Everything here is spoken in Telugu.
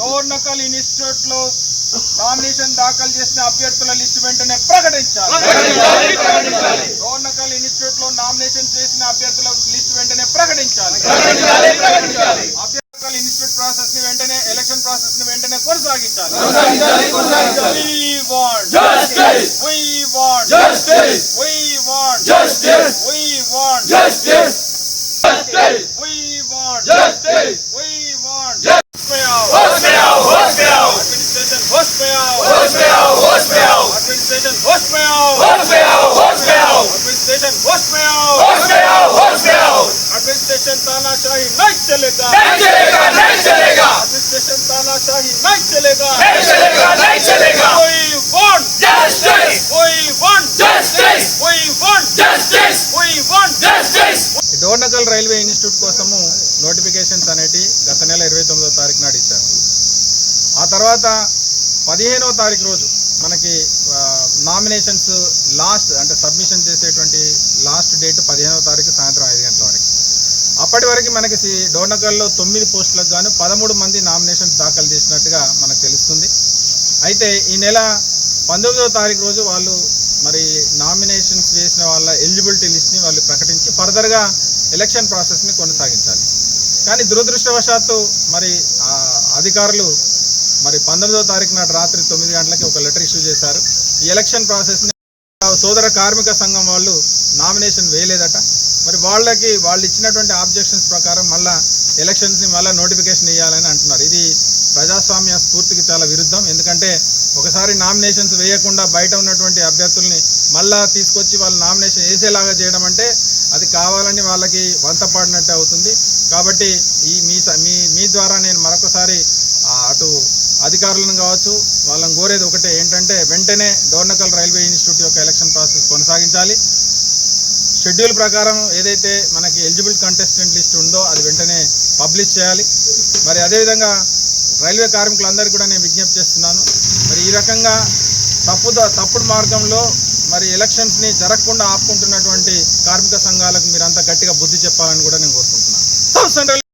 డోర్నకల్ ఇన్స్టిట్యూట్లో నామినేషన్ దాఖలు చేసిన అభ్యర్థుల లిస్టు వెంటనే ప్రకటించాలి. డోర్నకల్ ఇన్స్టిట్యూట్లో నామినేషన్ చేసిన అభ్యర్థుల లిస్టు వెంటనే ప్రకటించాలి. అభ్యర్థుల ఇన్స్టిట్యూట్ ప్రాసెస్ని వెంటనే ఎలక్షన్ ప్రాసెస్ని వెంటనే కొనసాగించాలి. We want. Justice! We want. Justice! We want. Justice! We want. Justice! Justice! We want Justice! We want Justice! होश में आओ होश में आओ होश में आओ एडमिनिस्ट्रेशन होश में आओ होश में आओ होश में आओ एडमिनिस्ट्रेशन होश में आओ होश में आओ होश में आओ एडमिनिस्ट्रेशन होश में आओ होश में आओ होश में आओ एडमिनिस्ट्रेशन तानाशाही नहीं चलेगा नहीं चलेगा नहीं चलेगा एडमिनिस्ट्रेशन तानाशाही नहीं चलेगा नहीं चलेगा नहीं चलेगा డోర్నకల్ రైల్వే ఇన్స్టిట్యూట్ కోసము నోటిఫికేషన్స్ అనేటి గత నెల ఇరవై తొమ్మిదో తారీఖు నాడు ఇచ్చారు. ఆ తర్వాత పదిహేనవ తారీఖు రోజు మనకి నామినేషన్స్ లాస్ట్ అంటే సబ్మిషన్ చేసేటువంటి లాస్ట్ డేట్ పదిహేనవ తారీఖు సాయంత్రం ఐదు గంటల వరకు. అప్పటి వరకు మనకి సి- డోర్నకల్లో తొమ్మిది పోస్టులకు గాను పదమూడు మంది నామినేషన్స్ దాఖలు చేసినట్టుగా మనకు తెలుస్తుంది. అయితే ఈ నెల పంతొమ్మిదవ తారీఖు రోజు వాళ్ళు మరి నామినేషన్స్ వేసిన వాళ్ళ ఎలిజిబిలిటీ లిస్ట్ని వాళ్ళు ప్రకటించి ఫర్దర్గా ఎలక్షన్ ప్రాసెస్ని కొనసాగించాలి. కానీ దురదృష్టవశాత్తు మరి అధికారులు మరి పంతొమ్మిదవ తారీఖు నాటి రాత్రి తొమ్మిది గంటలకి ఒక లెటర్ ఇష్యూ చేశారు. ఈ ఎలక్షన్ ప్రాసెస్ని సోదర కార్మిక సంఘం వాళ్ళు నామినేషన్ వేయలేదట. మరి వాళ్ళకి వాళ్ళు ఇచ్చినటువంటి ఆబ్జెక్షన్స్ ప్రకారం మళ్ళా ఎలక్షన్స్ని మళ్ళీ నోటిఫికేషన్ ఇవ్వాలని అంటున్నారు. ఇది ప్రజాస్వామ్య స్ఫూర్తికి చాలా విరుద్ధం. ఎందుకంటే ఒకసారి నామినేషన్స్ వేయకుండా బయట ఉన్నటువంటి అభ్యర్థుల్ని మళ్ళా తీసుకొచ్చి వాళ్ళు నామినేషన్ వేసేలాగా చేయడం అంటే అది కావాలని వాళ్ళకి వంతపాడినట్టు అవుతుంది. కాబట్టి ఈ మీ స- మీ మీ ద్వారా నేను మరొకసారి అటు అధికారులను కావచ్చు వాళ్ళని కోరేది ఒకటే ఏంటంటే వెంటనే డోర్నకల్ రైల్వే ఇన్స్టిట్యూట్ యొక్క ఎలక్షన్ ప్రాసెస్ కొనసాగించాలి. షెడ్యూల్ ప్రకారం ఏదైతే మనకి ఎలిజిబుల్ కంటెస్టెంట్ లిస్ట్ ఉందో అది వెంటనే పబ్లిష్ చేయాలి. మరి అదేవిధంగా రైల్వే కార్మికులందరికీ కూడా నేను విజ్ఞప్తి చేస్తున్నాను. మరి ఈ రకంగా తప్పు తప్పుడు మార్గంలో మరి ఎలక్షన్స్ని జరగకుండా ఆపుకుంటున్నటువంటి కార్మిక సంఘాలకు మీరంతా గట్టిగా బుద్ధి చెప్పాలని కూడా నేను కోరుకుంటున్నాను. సెంట్రల్